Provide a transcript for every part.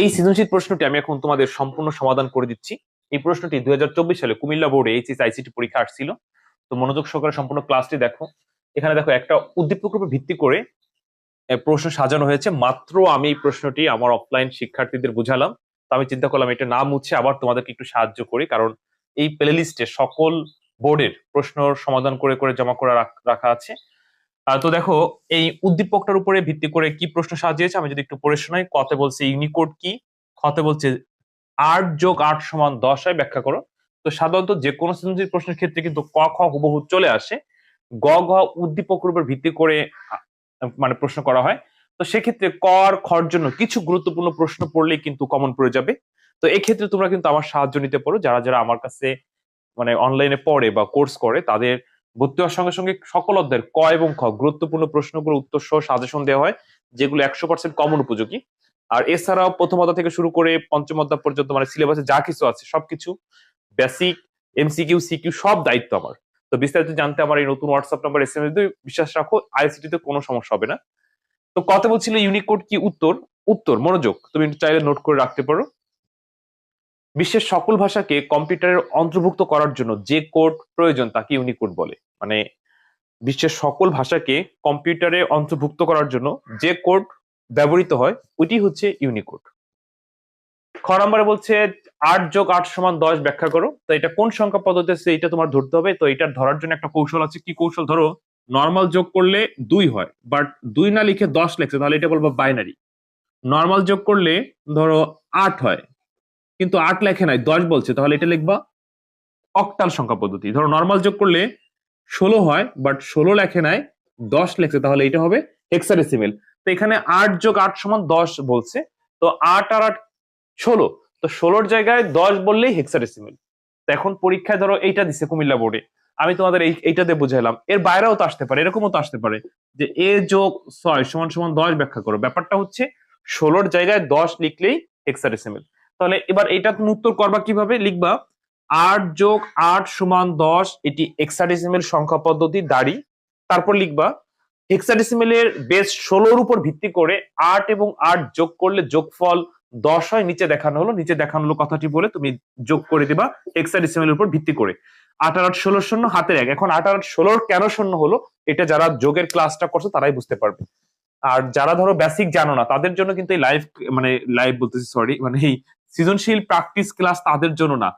এই সৃজনশীল প্রশ্নটি আমি এখন তোমাদের সম্পূর্ণ সমাধান করে দিচ্ছি। এই প্রশ্নটি দুই হাজার চব্বিশ সালে কুমিল্লা বোর্ডে এইচএস আইসিটি পরীক্ষা আসছিল। তো মনোযোগ সহকারে সম্পূর্ণ ক্লাসটি দেখো। এখানে দেখো একটা উদ্দীপক উপর ভিত্তি করে প্রশ্ন সাজানো হয়েছে। মাত্র আমি এই প্রশ্নটি আমার অফলাইন শিক্ষার্থীদের বুঝালাম। তো আমি চিন্তা করলাম এটা না মুছে আবার তোমাদেরকে একটু সাহায্য করি, কারণ এই প্লে লিস্টে সকল বোর্ডের প্রশ্ন সমাধান করে করে জমা করে রাখ- আছে। তো দেখো, এই উদ্দীপকটার উপরে ভিত্তি করে কি প্রশ্ন সাজিয়েছে, আমি যদি একটু পড়ে শোনাই কতে বলছে ইউনিকোড কি? খতে বলছে আট যোগ আট সমান দশ হয়, ব্যাখ্যা করো। তো সাধারণত যে কোনো সৃজনশীল প্রশ্নের ক্ষেত্রে কিন্তু ক, খ হুবহু চলে আসে। গ, ঘ উদ্দীপকের উপর ভিত্তি করে মানে প্রশ্ন করা হয়। তো সেক্ষেত্রে ক আর খর জন্য কিছু গুরুত্বপূর্ণ প্রশ্ন পড়লেই কিন্তু কমন পড়ে যাবে। তো এক্ষেত্রে তোমরা কিন্তু আমার সাহায্য নিতে পারো। যারা যারা আমার কাছে মানে অনলাইনে পড়ে বা কোর্স করে, তাদের ভর্তি হওয়ার সঙ্গে সঙ্গে সকল অধ্যায়ের ক এবং খ গুরুত্বপূর্ণ প্রশ্নগুলো উত্তর সহ সাজেশন দেওয়া হয়, যেগুলো একশো পার্সেন্ট কমন উপযোগী। আর এছাড়াও প্রথম অধ্যায় থেকে শুরু করে পঞ্চম অধ্যায় পর্যন্ত মানে সিলেবাসে যা কিছু আছে, সবকিছু বেসিক এমসিকিউ সিকিউ সব দায়িত্ব আমার। তো বিস্তারিত জানতে আমার এই নতুন WhatsApp number S M S বিশ্বাস রাখো আইসিটি তে কোনো সমস্যা হবে না। তো কথা বলছিল ইউনিকোড কি উত্তর? উত্তর, মনোযোগ, তুমি চাইলে নোট করে রাখতে পারো। বিশ্বের সকল ভাষাকে কম্পিউটারের অন্তর্ভুক্ত করার জন্য যে কোড প্রয়োজন তাকে ইউনিকোড বলে। মানে বিশ্বের সকল ভাষাকে কম্পিউটারে অন্তর্ভুক্ত করার জন্য যে কোড ব্যবহৃত হয়, ওইটি হচ্ছে ইউনিকোড খ নম্বরে বলছে আট যোগ আট সমান দশ ব্যাখ্যা করো। তো এটা কোন সংখ্যা পদ্ধতি আছে এটা তোমার ধরতে হবে। তো এটা ধরার জন্য একটা কৌশল আছে। কি কৌশল? ধরো নর্মাল যোগ করলে দুই হয় বাট দুই না লিখে দশ লেখছে, তাহলে এটা বলব বাইনারি নর্মাল যোগ করলে ধরো আট হয় কিন্তু আট লেখে নাই, দশ বলছে। তাহলে এটা লিখবা অক্টাল সংখ্যা পদ্ধতি। ধরো নর্মাল যোগ করলে ষোলো হয় বাট ষোলো লেখে নাই, দশ লেখছে, তাহলে এটা হবে হেক্সাডেসিমেল তো এখানে আট যোগ আট সমান দশ বলছে, তো আট আর আট ষোলো। তো ষোলোর জায়গায় দশ বললেই হেক্সাডেসিমেল তো এখন পরীক্ষায় ধরো এইটা দিছে কুমিল্লা বোর্ডে আমি তোমাদের এই এইটাতে বুঝাইলাম। এর বাইরেও তো আসতে পারে, এরকমও তো আসতে পারে, যে এ যোগ ছয় সমান সমান দশ ব্যাখ্যা করো। ব্যাপারটা হচ্ছে ষোলোর জায়গায় দশ লিখলেই হেক্সাডেসিমেল তাহলে এবার এটা তুমি উত্তর করবা কীভাবে? লিখবা, আট যোগ আট সমান দশ, এটি এক্সাডেসিমেল সংখ্যা পদ্ধতি, দাঁড়ি। তারপর লিখবা হেক্সাডেসিমেলের বেস ষোলোর উপর ভিত্তি করে আট এবং আট যোগ করলে যোগফল দশ হয়, নিচে দেখানো হলো। নিচে দেখানো হলো কথাটি বলে তুমি যোগ করে দিবা হেক্সাডেসিমেলের উপর ভিত্তি করে। আট আর আট ষোলো শূন্য হাতের এক। এখন আট আট ষোলোর কেন শূন্য হলো? এটা যারা যোগের ক্লাসটা করছে তারাই বুঝতে পারবে। আর যারা ধরো বেসিক জানো না, তাদের জন্য কিন্তু এই লাইভ মানে লাইভ বলতেছি সরি মানে এই সৃজনশীল প্র্যাকটিস ক্লাস তাদের জন্য না।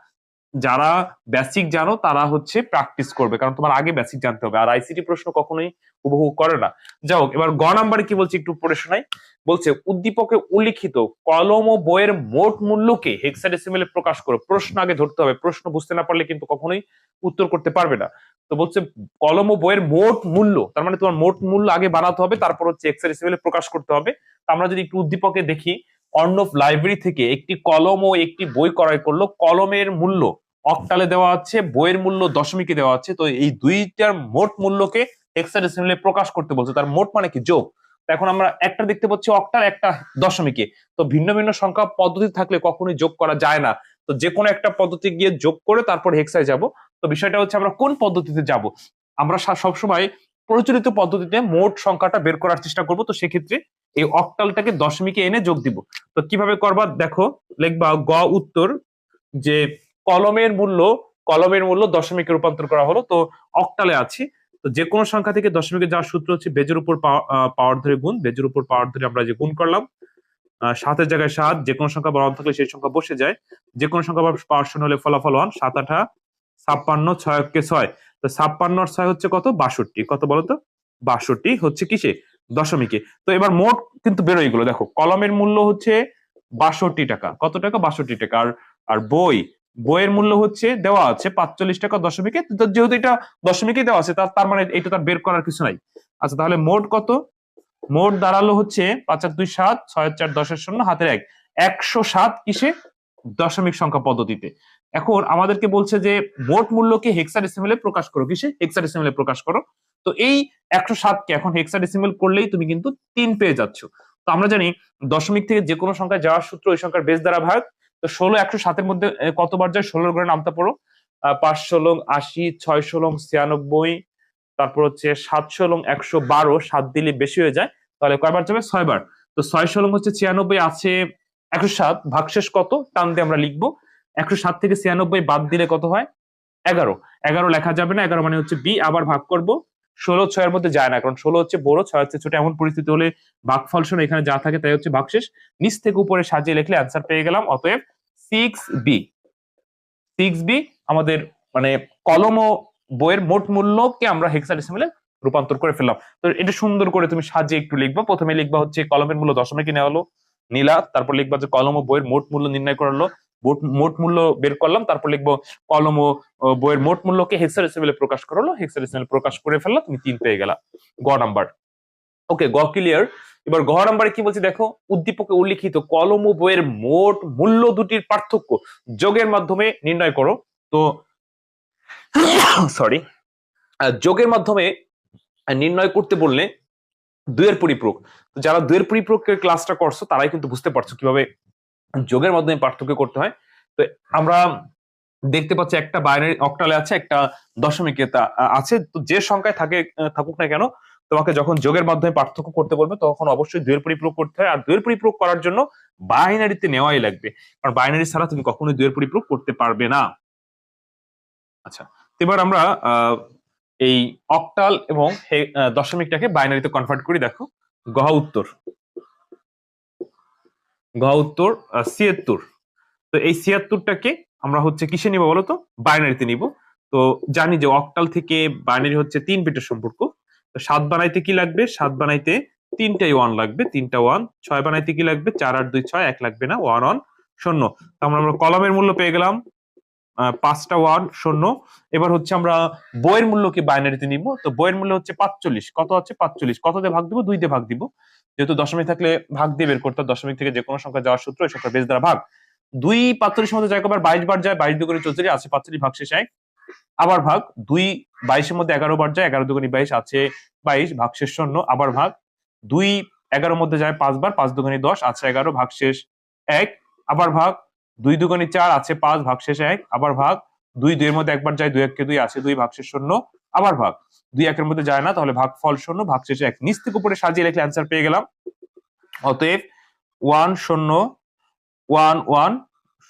যারা বেসিক জানো, তারা হচ্ছে প্র্যাকটিস করবে। কারণ তোমার আগে বেসিক জানতে হবে। আর আইসিটি প্রশ্ন কখনোই উপভোগ করে না। যাও এবার গ নাম্বারে কি বলছে একটু পড়ে শোনাই। বলছে, উদ্দীপকে উল্লিখিত কলম ও বইয়ের মোট মূল্যকে হেক্সাডেসিমেলে প্রকাশ করো। প্রশ্ন আগে ধরতে হবে। প্রশ্ন বুঝতে না পারলে কিন্তু কখনোই উত্তর করতে পারবে না। তো বলছে, কলম ও বইয়ের মোট মূল্য, তার মানে তোমার মোট মূল্য আগে বানাতে হবে, তারপর হচ্ছে হেক্সাডেসিমেলে প্রকাশ করতে হবে। আমরা যদি একটু উদ্দীপকে দেখি অর্ণব লাইব্রেরি থেকে একটি কলম ও একটি বই ক্রয় করল। কলমের মূল্য অক্টালে দেওয়া আছে, বইয়ের মূল্য দশমিকে দেওয়া আছে। তো এই দুইটার মোট মূল্যকে হেক্সাডেসিমেলে প্রকাশ করতে বলছে। তার মোট মানে কি? যোগ। এখন আমরা একটা দেখতে পাচ্ছি অক্টাল, একটা দশমিকে। তো ভিন্ন ভিন্ন সংখ্যা পদ্ধতি থাকলে কখনোই যোগ করা যায় না। তো যে কোনো একটা পদ্ধতি গিয়ে যোগ করে তারপর হেক্সায় যাব। তো বিষয়টা হচ্ছে আমরা কোন পদ্ধতিতে যাব? আমরা সবসময় প্রচলিত পদ্ধতিতে মোট সংখ্যাটা বের করার চেষ্টা করব। তো সেক্ষেত্রে এই অক্টালটাকে দশমিকে এনে যোগ দিব। তো কীভাবে করবা? দেখো, লিখবা গ উত্তর যে কলমের মূল্য কলমের মূল্য দশমিকে রূপান্তর করা হলো। তো অক্টালে আছি। তো যে কোনো সংখ্যা থেকে দশমিকে যাওয়ার সূত্র হচ্ছে বেজের উপর পাওয়ার ধরে গুণ। বেজের উপর পাওয়ার ধরে আমরা যে গুণ করলাম সাতের জায়গায় সাত যে কোনো সংখ্যা বড় থাকলে সেই সংখ্যা বসে যায়। যে কোনো সংখ্যা পাওয়ার শূন্য হলে ফলাফল ওয়ান সাত আঠা ছাপ্পান্ন, ছয়, কে, ছয়। তো ছাপ্পান্ন আর ছয় হচ্ছে কত? বাষট্টি। কত বলতো? বাষট্টি হচ্ছে কিসে? দশমিকে। তো এবার মোট কিন্তু বেরোয়গুলো দেখো, কলমের মূল্য হচ্ছে বাষট্টি টাকা। কত টাকা? বাষট্টি টাকা। আর আর বই, বইয়ের মূল্য হচ্ছে, দেওয়া আছে পাঁচচল্লিশ টাকা দশমিকে। যেহেতু এটা দশমিকে দেওয়া আছে তার মানে এটা তার বের করার কিছু নাই। আচ্ছা তাহলে মোট কত? মোট দাঁড়াল হচ্ছে পাঁচ আর দুই সাত, ছয় চার দশের শূন্য, হাতের এক। একশো সাত কিসে? দশমিক সংখ্যা পদ্ধতিতে। এখন আমাদেরকে বলছে যে, মোট মূল্যকে হেক্সাডেসিমেলে প্রকাশ করো। কিসে? হেক্সাডেসিমেলে প্রকাশ করো। তো এই একশো সাতকে এখন হেক্সাডেসিমেল করলেই তুমি কিন্তু তিন পেয়ে যাচ্ছ। তো আমরা জানি দশমিক থেকে যে কোনো সংখ্যায় যাওয়ার সূত্র ওই সংখ্যার বেশ দ্বারা ভাগ। তো ষোলো একশো সাতের মধ্যে কতবার যায়? ষোলোর ঘরে নামতে আহ, পাঁচশো লং আশি ছয়শো লং ছিয়ানব্বই তারপর হচ্ছে সাতশো লং একশো বারো সাত দিলে বেশি হয়ে যায়। তাহলে কয়বার যাবে? ছয়বার। তো ছয়শো লং হচ্ছে ছিয়ানব্বই আছে একশো সাত। ভাগশেষ কত? টান দিয়ে আমরা লিখব। একশো সাত থেকে ছিয়ানব্বই বাদ দিলে কত হয়? এগারো। এগারো লেখা যাবে না। এগারো মানে হচ্ছে বি। আবার ভাগ করব। ষোলো ছয়ের মধ্যে যায় না, কারণ ষোলো হচ্ছে বড়, ছয় হচ্ছে ছোট। এমন পরিস্থিতি হলে ভাগফল শোনো এখানে যা থাকে তাই হচ্ছে ভাগশেষ নিচ থেকে উপরে সাজিয়ে লিখলে অ্যান্সার পেয়ে গেলাম, অতএব সিক্স বি সিক্স বি আমাদের মানে কলম ও বইয়ের মোট মূল্যকে আমরা হেক্সাডেসিমেলে রূপান্তর করে ফেললাম। তো এটা সুন্দর করে তুমি সাজিয়ে একটু লিখবা। প্রথমে লিখবা হচ্ছে কলমের মূল্য দশমিকে নেওয়া হলো, নীলা, তারপর লিখবা যে কলম ও বইয়ের মোট মূল্য নির্ণয় করা হলো। মোট- মূল্য বের করলাম, তারপর লিখব কলম ও বইয়ের মোট মূল্যকে হেক্সাডেসিমেলে প্রকাশ করা হলো হেক্সাডেসিমেলে প্রকাশ করে ফেললা তুমি তিন পেয়ে গেলা, গ নাম্বার। ওকে, গ ক্লিয়ার এবার গ নাম্বারে কি বলছি দেখো, উদ্দীপকে উল্লিখিত কলম ও বইয়ের মোট মূল্য দুটির পার্থক্য যোগের মাধ্যমে নির্ণয় করো, তো সরি যোগের মাধ্যমে নির্ণয় করতে বললে দুয়ের পরিপূরক যারা দুয়ের পরিপূরকের ক্লাসটা করছ, তারাই কিন্তু বুঝতে পারছ কীভাবে যোগের মাধ্যমে পার্থক্য করতে হয়। তো আমরা দেখতে পাচ্ছি একটা বাইনারি অক্টালে আছে, একটা দশমিকে আছে। তো যে সংখ্যায় থাকে, থাকুক না কেন, তোমাকে যখন যোগের মাধ্যমে পার্থক্য করতে বলবে, তখন অবশ্যই দুয়ের পরিপূরক করতে হয়। আর দুয়ের পরিপূরক করার জন্য বাইনারিতে নেওয়াই লাগবে। কারণ বাইনারি ছাড়া তুমি কখনোই দুয়ের পরিপূরক করতে পারবে না। আচ্ছা এবার আমরা এই অক্টাল এবং দশমিকটাকে বাইনারিতে কনভার্ট করি। দেখো, গহ উত্তর। গহ উত্তর ছিয়াত্তর। তো এই ছিয়াত্তরটাকে আমরা হচ্ছে কিসে নিব বলতো? বাইনারিতে নিব। তো জানি যে অক্টাল থেকে বাইনারি হচ্ছে তিন বিটের সম্পর্ক। তো সাত বানাইতে কি লাগবে? সাত বানাইতে তিনটাই ওয়ান লাগবে। তিনটা ওয়ান ছয় বানাইতে কি লাগবে? চার আট দুই ছয়, এক লাগবে না ওয়ান ওয়ান শূন্য। তো আমরা কলমের মূল্য পেয়ে গেলাম পাঁচটা ওয়ান শূন্য। এবার হচ্ছে আমরা বইয়ের মূল্য কি বাইনারিতে নিব। তো বইয়ের মূল্য হচ্ছে পাঁচচল্লিশ। কত আছে? পাঁচচল্লিশ। কত দিয়ে ভাগ দিব? দুই দিয়ে ভাগ দিব। যেহেতু দশমিক থাকলে ভাগ দিয়ে বের করতে দশমিক থেকে যে কোনো সংখ্যা যাওয়ার সূত্র ওই সংখ্যা বেশ দ্বারা ভাগ। দুই পাঁচচল্লিশ মধ্যে যায় কবার বাইশ বার যায়, বাইশ দুগুণে চৌত্রিশ আছে পাঁচচল্লিশ, ভাগ শেষ এক। আবার ভাগ, দুই বাইশের মধ্যে এগারো বার যায়, এগারো দুগুণে বাইশ, আছে বাইশ, ভাগ শেষ শূন্য, আবার ভাগ। দুই এগারোর মধ্যে যায় পাঁচবার পাঁচ দুগুণে দশ, আছে এগারো, ভাগ শেষ এক। আবার ভাগ, দুই দুগুণে চার, আছে পাঁচ, ভাগ শেষ এক। আবার ভাগ দুই দুইয়ের মধ্যে একবার যায়, দুই এককে দুই আছে দুই ভাগ শেষ শূন্য, আবার ভাগ। দুই একের মধ্যে যায় না, তাহলে ভাগ ফল শূন্য ভাগ শেষে এক। নিচ থেকে উপরে সাজিয়ে লিখলে অ্যান্সার পেয়ে গেলাম। অতএব ওয়ান শূন্য ওয়ান ওয়ান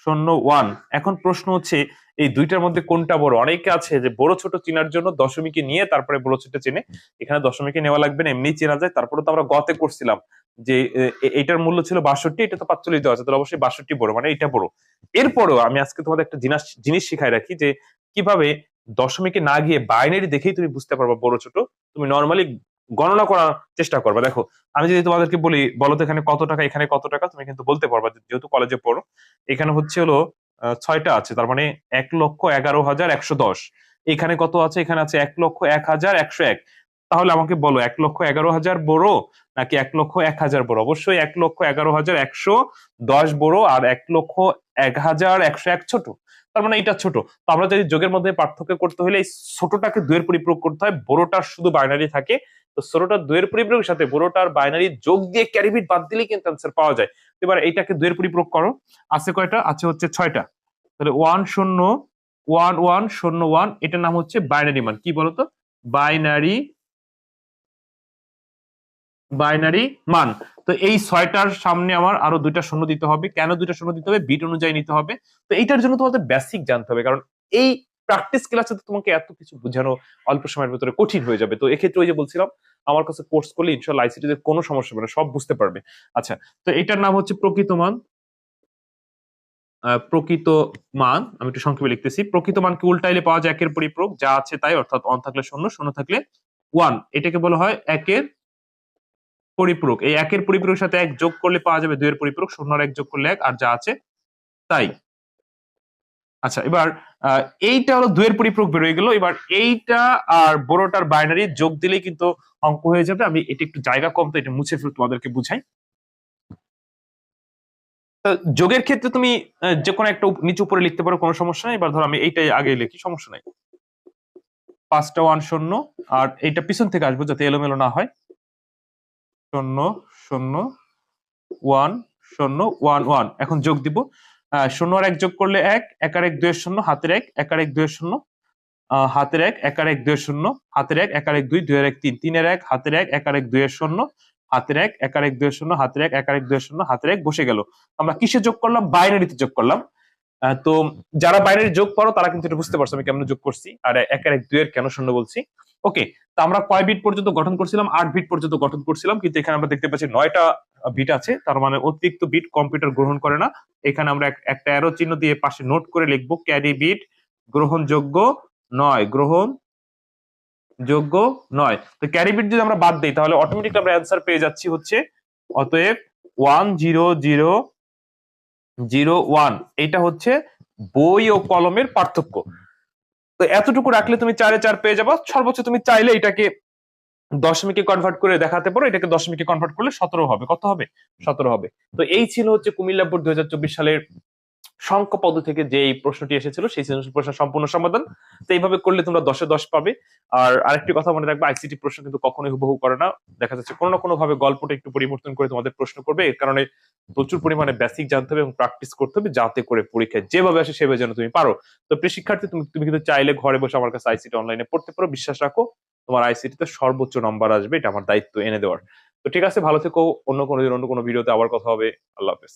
শূন্য ওয়ান এখন প্রশ্ন হচ্ছে, এই দুইটার মধ্যে কোনটা বড়? অনেকে আছে যে বড় ছোট চেনার জন্য দশমিকে নিয়ে তারপরে বড় ছোট চেনে। এখানে দশমিকে নেওয়া লাগবে না এমনি চেনা যায়। তারপরে তো আমরা গতে করছিলাম। যে এটার মূল্য ছিল বাষট্টি, এটা তো পাঁচচল্লিশ দেওয়া আছে, তাহলে অবশ্যই বাষট্টি বড় মানে এটা বড়। এরপরেও আমি আজকে তোমাদের একটা জিনিস জিনিস শিখাই রাখি যে, কীভাবে দশমিকে না গিয়ে বাইনারি দেখেই তুমি বুঝতে পারবা বড় ছোট, তুমি নর্মালি গণনা করার চেষ্টা করবে। দেখো, আমি যদি তোমাদেরকে বলি, বলো তো এখানে কত টাকা, এখানে কত টাকা, তুমি কিন্তু বলতে পারবা যেহেতু কলেজে পড়ো, এখানে হচ্ছে হলো ছয়টা আছে, তার মানে এক লক্ষ এগারো হাজার একশো দশ। এখানে কত আছে? এখানে আছে এক লক্ষ এক হাজার একশো এক। তাহলে আমাকে বলো, এক লক্ষ এগারো হাজার বড় নাকি এক লক্ষ এক হাজার বড়। অবশ্যই এক লক্ষ এগারো হাজার একশো দশ বড় আর এক লক্ষ এক হাজার একশো এক ছোট। তার মানে এটা ছোট। তো আমরা যদি যোগের মধ্যে পার্থক্য করতে হলে এই ছোটটাকে দুয়ের পরিপূরক করতে হয় বড়টার শুধু বাইনারি থাকে। তো ছোটটা দুয়ের পরিপূরকের সাথে বড়টার বাইনারি যোগ দিয়ে ক্যারিবিট বাদ দিলেই কিন্তু অ্যান্সার পাওয়া যায়। এবার এইটাকে দুয়ের পরিপূরক করো। আছে কয়টা? আছে হচ্ছে ছয়টা। তাহলে ওয়ান শূন্য ওয়ান ওয়ান শূন্য ওয়ান এটার নাম হচ্ছে বাইনারি মান। কি বলতো? বাইনারি বাইনারি মান। তো এই ছয়টার সামনে আমার আরও দুইটা শূন্য দিতে হবে। কেন দুইটা শূন্য দিতে হবে? বিট অনুযায়ী নিতে হবে। তো এইটার জন্য তোমাদের বেসিক জানতে হবে। কারণ এই প্র্যাকটিস ক্লাসে তো তোমাকে এত কিছু বোঝানো অল্প সময়ের ভিতরে কঠিন হয়ে যাবে। তো এক্ষেত্রে ওই যে বলছিলাম, আমার কাছে কোর্স করলে ইনশাল্লাহ আইসিটিতে কোনো সমস্যা হবে না। সব বুঝতে পারবে। আচ্ছা তো এটার নাম হচ্ছে প্রকৃত মান। প্রকৃত মান, আমি একটু সংক্ষেপে লিখতেছি। প্রকৃত মানকে উল্টাইলে পাওয়া যায়? একের পরিপূরক। যা আছে তাই, অর্থাৎ অন থাকলে শূন্য শূন্য থাকলে ওয়ান এটাকে বলা হয় একের পরিপূরক। এই একের পরিপূরকের সাথে এক যোগ করলে পাওয়া যাবে দুইয়ের পরিপূরক শূন্য এক যোগ করলে এক, আর যা আছে তাই। আচ্ছা এবার এইটা হলো দুইয়ের পরিপূরক বেরোয় গেল। এবার এইটা আর বড়টার বাইনারি যোগ দিলেই কিন্তু অঙ্ক হয়ে যাবে। আমি এটা একটু জায়গা কম, তো এটা মুছে ফেলে তোমাদেরকে বুঝাই। যোগের ক্ষেত্রে তুমি যে কোনো একটা নিচে উপরে লিখতে পারো, কোনো সমস্যা নেই। এবার ধরো আমি এইটাই আগে লিখি, সমস্যা নাই। পাঁচটা ওয়ান শূন্য, আর এইটা পিছন থেকে আসব যাতে এলোমেলো না হয়। শূন্য শূন্য, ওয়ান শূন্য, ওয়ান ওয়ান। এখন যোগ দিব। শূন্য আর এক যোগ করলে এক এক আর এক দুয়ের শূন্য, হাতের এক এক আর এক দুয়ের শূন্য হাতের এক এক আর এক দুয়ের শূন্য, হাতের এক এক আর এক দুই, দুয়ের এক তিন, তিনের এক, হাতের এক এক আর এক দুয়ের শূন্য, হাতের এক একার এক দুই শূন্য, হাতের এক একার এক দুই শূন্য, হাতের এক বসে গেল। আমরা কিসে যোগ করলাম? বাইনারিতে যোগ করলাম। তো যারা বাইনারি যোগ করো, তারা কিন্তু এটা বুঝতে পারছ আমি কেমন যোগ করছি। আর একের এক দুইয়ের কেন শূন্য বলছি? ওকে তো আমরা কয় বিট পর্যন্ত গঠন করছিলাম? আট বিট পর্যন্ত গঠন করছিলাম, কিন্তু এখানে আমরা দেখতে পাচ্ছি নয়টা বিট আছে, তার মানে অতিরিক্ত বিট কম্পিউটার গ্রহণ করে না। এখানে আমরা একটা অ্যারো চিহ্ন দিয়ে পাশে নোট করে লিখব ক্যারি বিট গ্রহণযোগ্য নয়, গ্রহণ যোগ্য নয়। তো ক্যারি বিট যদি আমরা বাদ দিই, তাহলে অটোমেটিক আমরা অ্যান্সার পেয়ে যাচ্ছি হচ্ছে, অতএব one zero zero zero one এটা হচ্ছে বই ও কলমের পার্থক্য। তো এতটুকু রাখলে তুমি চারে চার পেয়ে যাব। সর্বোচ্চ তুমি চাইলে এটাকে দশমিকে কনভার্ট করে দেখাতে পারো। এটাকে দশমিকে কনভার্ট করলে সতেরো হবে। কত হবে? সতেরো হবে। তো এই ছিল হচ্ছে কুমিল্লাপুর দুই সালের সংখ্যা পদ থেকে যে এই প্রশ্নটি এসেছিল, সেই সৃজনশীল প্রশ্নের সম্পূর্ণ সমাধান। তো এইভাবে করলে তোমরা দশে দশ পাবে। আর আরেকটি কথা মনে রাখবে আইসিটি প্রশ্ন কিন্তু কখনোই হুবহু করে না। দেখা যাচ্ছে কোনো না কোনো ভাবে গল্পটা একটু পরিবর্তন করে তোমাদের প্রশ্ন করবে। এর কারণে প্রচুর পরিমাণে বেসিক জানতে হবে এবং প্র্যাকটিস করতে হবে যাতে করে পরীক্ষায় যেভাবে আসে সেভাবে যেন তুমি পারো। তো প্রিয় শিক্ষার্থী, তুমি তুমি কিন্তু চাইলে ঘরে বসে আমার কাছে আইসিটি অনলাইনে পড়তে পারো। বিশ্বাস রাখো, তোমার আইসিটিতে সর্বোচ্চ নাম্বার আসবে, এটা আমার দায়িত্ব এনে দেওয়ার। তো ঠিক আছে, ভালো থেকো, অন্য কোনো দিন অন্য কোনো ভিডিওতে আবার কথা হবে। আল্লাহ হাফেজ।